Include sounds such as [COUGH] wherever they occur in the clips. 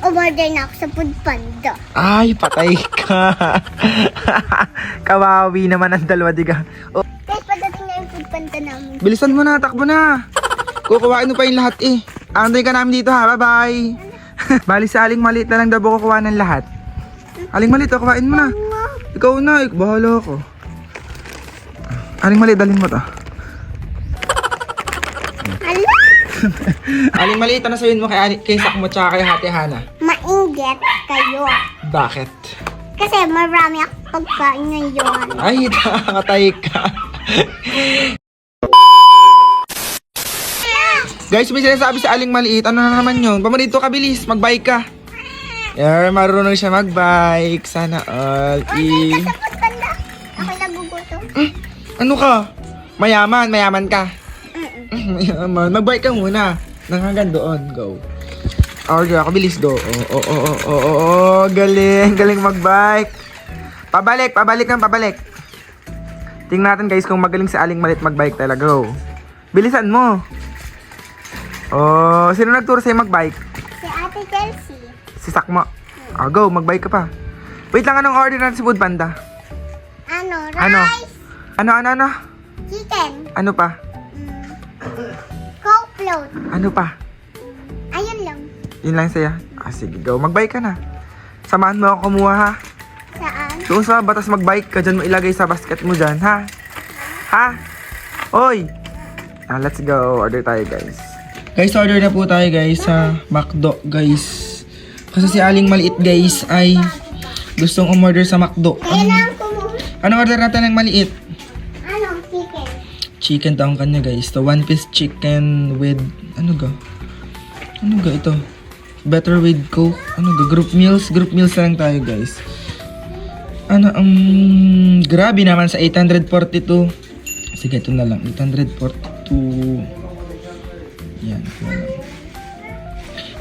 Umorder na ako sa Food Panda. Ay, patay ka. [LAUGHS] Kawawi naman ang dalawa, diga. Oh, Guys, padating na yung Food Panda namin. bilisan mo na, takbo na. Kukuhain mo pa yung lahat eh. Anday ka namin dito ha, bye-bye. [LAUGHS] Bali sa aling maliit na lang daw kukuha ng lahat. Aling maliit, oh, kuhain mo na. Ikaw na, ik, bahala ako. Aling maliit, dalhin mo to. Aling maliit, ano sabihin mo kay, kay Sakmo tsaka kay Hati Hana? Mainggit kayo. Bakit? Kasi marami akong pagkain ngayon. Ay, [LAUGHS] nakakatay ka. Guys, may sinasabi sa aling maliit. Ano na naman yun? Pamarito ka, bilis. Mag-bike ka. Yeah, marunong siya mag-bike. Sana all. Food Panda. Ako nagugutom. Eh, ano ka? Mayaman, mayaman ka. [LAUGHS] Mayaman. Mag-bike ka muna. Nang hanggang doon. Go. Order ako, bilis do. Oo, oo, oo, oo, oo. Galing, galing mag-bike. Pabalik, pabalik ng pabalik. Tingnan natin guys kung magaling si Aling Malit mag-bike talaga. Go. Bilisan mo. Oh, sino nagturo sa'yo mag-bike? Si Ate Chelsea. Si Sakmo. Ah, go, mag-bike ka pa. Wait lang, anong order natin si Food Panda? Ano? Rice. Ano? Ano, ano, ano? Chicken. Ano pa? Mm. Coke float. Ano pa? Ayun lang. Yun lang sa'yo. Ah, sige, go. Mag-bike ka na. Samahan mo ako kumuha, ha? Saan? Doon sa batas mag-bike ka, dyan mo ilagay sa basket mo dyan, ha? Ha? Oy! Ah, let's go. Order tayo, guys. Guys, order na po tayo, guys, sa McDo, guys. Kasi si Aling Maliit, guys, ay gustong umorder sa McDo. Kailangan ko mo. Ano order natin ng maliit? Chicken. Daw ang kanya, guys. The one piece chicken with, ano ga? Ano ga ito? Better with Coke. Ano ga? Group meals? Group meals lang tayo, guys. Ano, um, grabe naman sa 842. Sige, ito na lang. 842. Yan, ito na lang.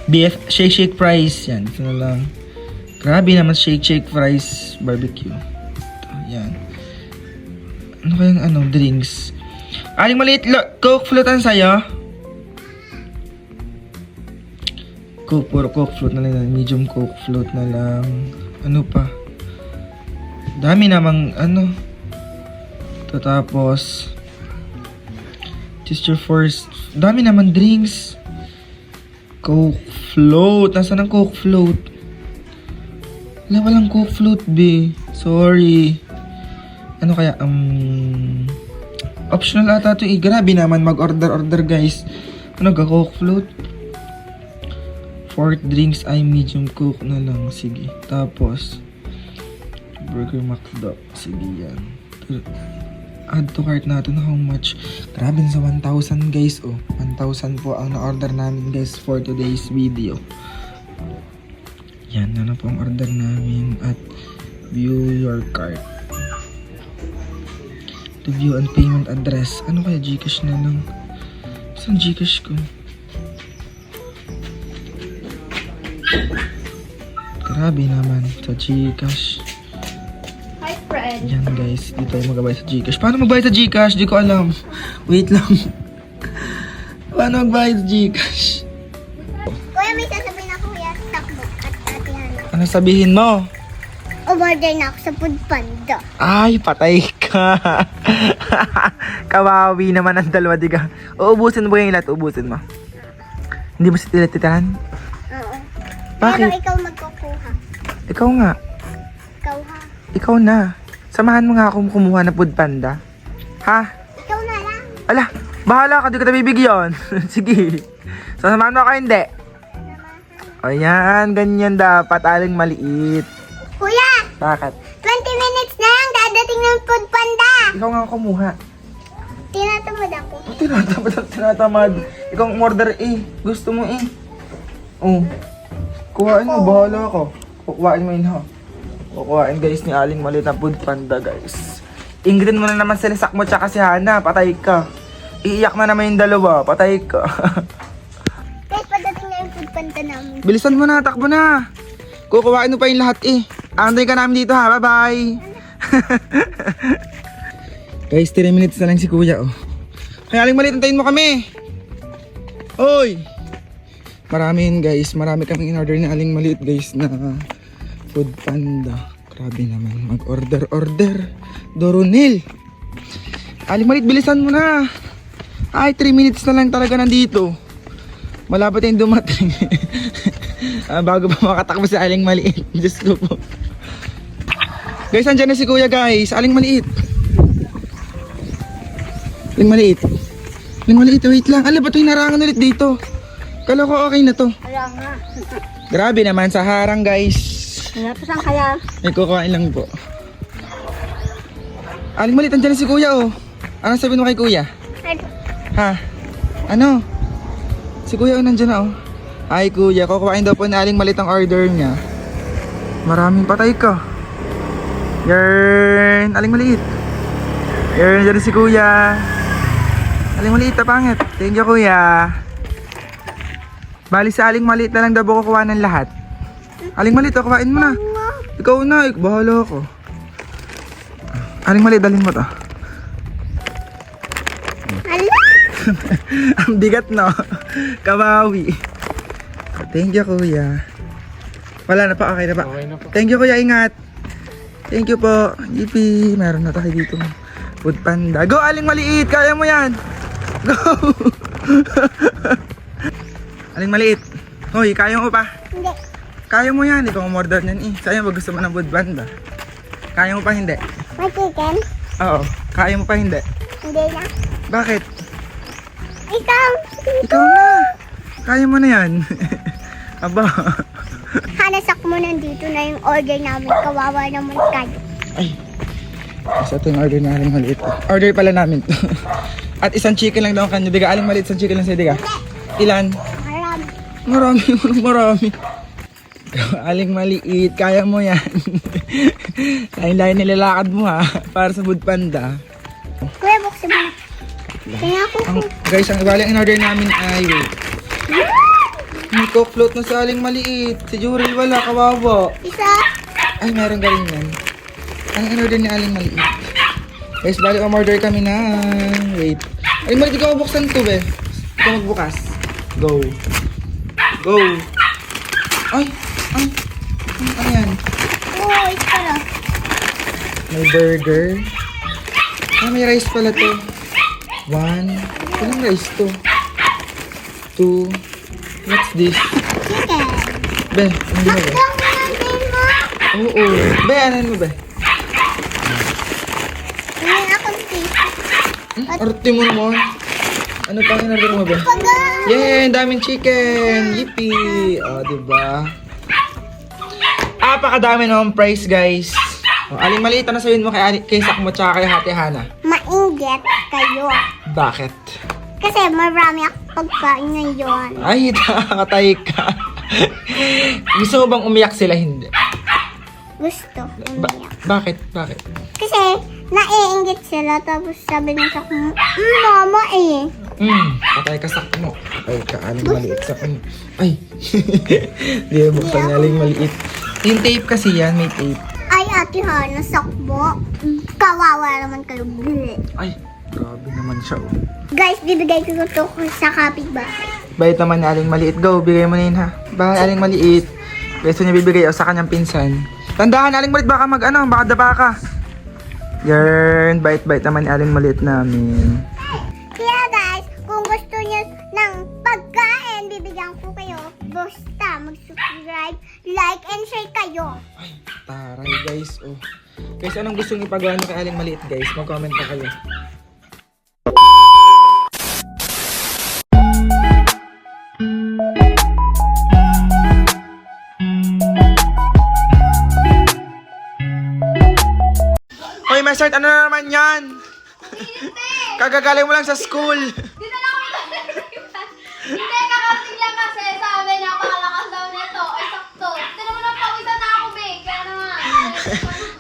BF Shake Shake Fries. Yan, ito na lang. Grabe naman Shake Shake Fries Barbecue. Ito, yan. Ano kayang ano, drinks? Aling maliit, lo- Coke float ang sayo? Coke, puro Coke float na lang. Medium Coke float na lang. Ano pa? Dami namang, ano. Ito tapos. Just your first. Dami naman drinks. Coke float. Nasaan ang Coke float? Wala walang Coke float, be. Sorry. Ano kaya, um... Optional ata ito eh. Grabe naman mag-order-order guys. Ano ga, Coke float? Fourth drinks ay medium Coke na lang. Sige. Tapos, Burger McDo. Sige yan. Add to cart natin how much. Grabe sa 1,000 guys oh. 1,000 po ang na-order namin guys for today's video. Yan, ano po ang order namin at view your cart. To view and payment address. Ano kaya Gcash na lang? Saan Gcash ko? Grabe naman sa Gcash. Hi, friend. Yan guys, dito tayo magbayad sa Gcash. Paano magbayad sa Gcash? Di ko alam. Wait lang. [LAUGHS] Paano magbayad sa Gcash? Kuya, may sasabihin ako kuya sa at ate Hana. Ano sabihin mo? Umorder na ako sa Food Panda. Ay, patay ka. [LAUGHS] Kawawi naman ang dalawa, diga. Uubusin mo yung lahat? Uubusin mo. Hindi mo si titirahan? Oo. Bakit? Pero ikaw magkukuha. Ikaw nga. Ikaw ha. Ikaw na. Samahan mo nga akong kumuha ng food panda. Ha? Ikaw na lang. Ala, bahala ka. Di ka na bibigyan. [LAUGHS] Sige. Sasamahan mo ako hindi. O yan, ganyan dapat. Aling maliit. Bakit? 20 minutes na lang dadating ng Food Panda. Ikaw nga ang kumuha. Tinatamad ako. Oh, tinatamad ang tinatamad. Ikaw ang order eh. Gusto mo eh. Oh. Kuhain mo, bahala ako. Kukuhain mo yun ha. Kukuhain guys ni Aling Malit na food panda guys. Ingrid mo na naman sila sakmo tsaka si Hana. Patay ka. Iiyak na naman yung dalawa. Patay ka. Guys, padating na yung Food Panda namin. Bilisan mo na, takbo na. Kukuhain mo pa yung lahat eh. Anday ka namin dito ha. Bye-bye. [LAUGHS] Guys, 3 minutes na lang si kuya oh. Kaya aling maliit, antayin mo kami. Hoy! Marami yun guys. Marami kaming in-order na aling maliit guys na food panda. Grabe naman. Mag-order-order. Doronil. Aling maliit, bilisan mo na. Ay, 3 minutes na lang talaga nandito. Malapit yung dumating. [LAUGHS] Ah, bago pa makatakbo si Aling Maliit. [LAUGHS] Diyos ko po. Guys, andyan na si Kuya guys. Aling Maliit. Aling Maliit. Aling Maliit, wait lang. Ala, ba't yung narangan ulit dito? Kala ko okay na to. Wala nga. Grabe naman sa harang guys. Wala pa saan kaya? May kukuhain lang po. Aling Maliit, andyan na si Kuya oh. Ano sabihin mo kay Kuya? Ha? Ano? Si Kuya oh, nandiyan na oh. Ay Kuya, kukuhain daw po ni Aling Malit ang order niya. Maraming patay ka. Yarn! Aling Maliit. Yarn, na si Kuya. Aling Maliit, tapangit. Thank you Kuya. Bali sa Aling Maliit na lang daw po kukuha ng lahat. Aling Maliit, oh, kuhain mo na. Ikaw na, ik bahala ako. Aling Maliit, dalhin mo to. [LAUGHS] Ang bigat no. Kawawi. Thank you kuya. Wala na pa, okay na pa. Okay na po. Thank you kuya, ingat. Thank you po. Yippee. Meron na tayo dito. Food panda. Go, aling maliit. Kaya mo yan. Go. [LAUGHS] aling maliit. Hoy, kaya mo pa. Hindi. Kaya mo yan. Ikaw ang order niyan eh. Sayang pag gusto mo ng food panda. Kaya mo pa hindi? May chicken? Oo. Kaya mo pa hindi? Hindi na. Bakit? Ikaw! Ikaw na. Kaya mo na yan. [LAUGHS] Aba. Hanasak mo nandito na yung order namin. Kawawa naman kayo. Ay. Isa ito yung order na aling maliit. Order pala namin to. [LAUGHS] At isang chicken lang daw ang kanya. Diga, aling maliit, isang chicken lang sa'yo, diga. Ilan? Marami. [LAUGHS] Marami, marami. Aling maliit, kaya mo yan. [LAUGHS] Lain-lain nilalakad mo ha, para sa food panda. Kuya, buksan mo na. Kaya ako Ang, guys, ang ibali ang in-order namin ay, wait. May coke float na sa aling maliit. Si Jurel wala, kawawa. Isa. Ay, meron galing yan. Ang in-order ni Aling Maliit. Guys, bali umorder kami na. Wait. Aling Maliit, ikaw buksan to, be. Ikaw magbukas. Go. Go. Ay, ay. Ano ano yan? Oo, isa pala. May burger. Ah, may rice pala to. One. Ilang rice to? Two. What's this? Chicken. Be, hindi mo be? Lang natin mo. Oo. Be, ano mo be? Hindi akong fish. Hmm? Arte mo naman. Ano pa in-order mo? Pag Yay! Daming chicken! Yippee! O, diba? Apakadami naman price, guys. O, aling maliit na sabihin mo kay, kay Sakmo tsaka kay Hati Hana. mainggit kayo. Bakit? Kasi marami akong pagkain ngayon. Ay, [LAUGHS] nakakatay ka. Gusto mo bang umiyak sila? Hindi. Gusto. Ba- umiyak. bakit? Bakit? Kasi naiinggit sila tapos sabi ng sa mm, mama eh. Hmm, patay ka Sakmo. Patay ka, aling maliit Sakmo. Ay! [LAUGHS] Di ba buksan niya aling maliit. Yung tape kasi yan, may tape. Ay, ate Hana, sakbo. Kawawa naman kayo. Bleh. Ay, grabe naman siya. Oh. Guys, bibigay ko to sa kapitbahay. Bait naman ni Aling Maliit. Go, bigay mo na yun ha. Bye, Aling Maliit. Gusto niya bibigay o sa kanyang pinsan. Tandaan, Aling Maliit, baka mag ano, baka daba ka. Yarn, bait-bait naman ni Aling Maliit namin. Kaya guys, kung gusto niyo ng pagkain, bibigyan ko kayo. Basta mag-subscribe, like, and share kayo. Ay, taray guys. Oh. Guys, anong gusto niyo ipagawa niyo kay Aling Maliit guys? Mag-comment pa kayo. Master, ano na naman yan? Kagagaling mo lang sa school. Dito lang ako Hindi, kakarating lang kasi sabi niya, pakalakas daw nito. Ay, sakto. Naman ang pawisan na ako, be. Kaya naman.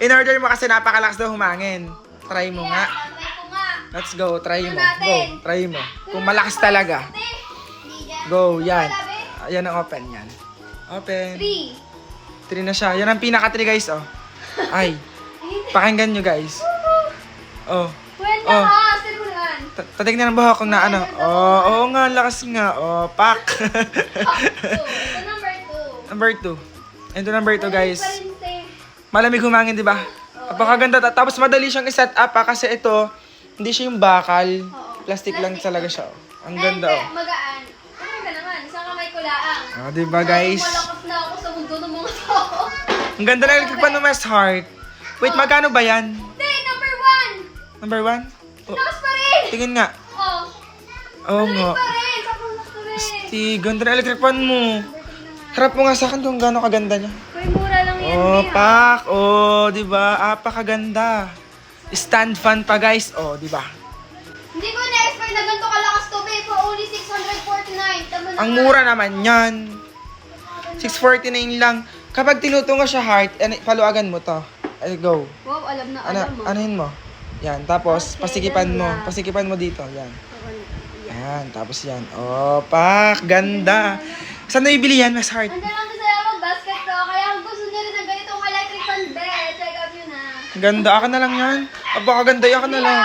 In order mo kasi napakalakas daw humangin. Try mo nga. Ko nga. Let's go, try mo. Go, try mo. Kung malakas talaga. Yan. Go, yan. Ayan ang open yan. Open. Three. Three na siya. Yan ang pinaka three guys, oh. Ay, pakinggan nyo guys. Oh, Well, Oh. lakas. Tinulan. t- Tatignan ng buhok kung na ano. Oh, oo nga, lakas nga. Oh, pak. Ito number two. number two. Ito number two, guys. Malamig humangin, di ba? Napakaganda. Ta- Tapos madali siyang i-set up ha, kasi ito, hindi siya yung bakal. Plastic lang talaga siya. oh. Ang ganda oh. magaan. Ano ka naman? Isang kamay ko laang. Ah, di ba guys? Malakas na ako sa mundo ng mga tao. Ang ganda na electric pan ng West Heart. Wait, magkano ba yan? Number one! Oh, Lakas pa rin! tingin nga. Oh, Oo nga. pa rin! Sakong lakas pa rin! Ti, ganda na electric pan mo. Harap mo nga sa akin kung gaano kaganda niya. Uy, mura lang yan, Oh, Bea. pak. Oh, di ba? Apakaganda. Stand fan pa, guys. Oh, di ba? Hindi ko na-expect na ganito kalakas to, babe. For only 649. Tama na Ang mura naman yan. 649 lang. Kapag tinutungo siya heart, ano, paluagan mo to. Ay, go. Wow, alam na Ano, alam mo. anuhin mo? Yan, tapos Okay, pasikipan mo. ganda. Pasikipan mo dito, yan. Yan, tapos yan. Oh, pak, ganda. Saan na ibili yan, Mas Heart? Andiyan lang din sa lamang basket ko. Kaya kung gusto niyo rin ng ganitong electric fan bed, check out yun na. Ganda, akin na lang yan. Apakaganda, akin na lang.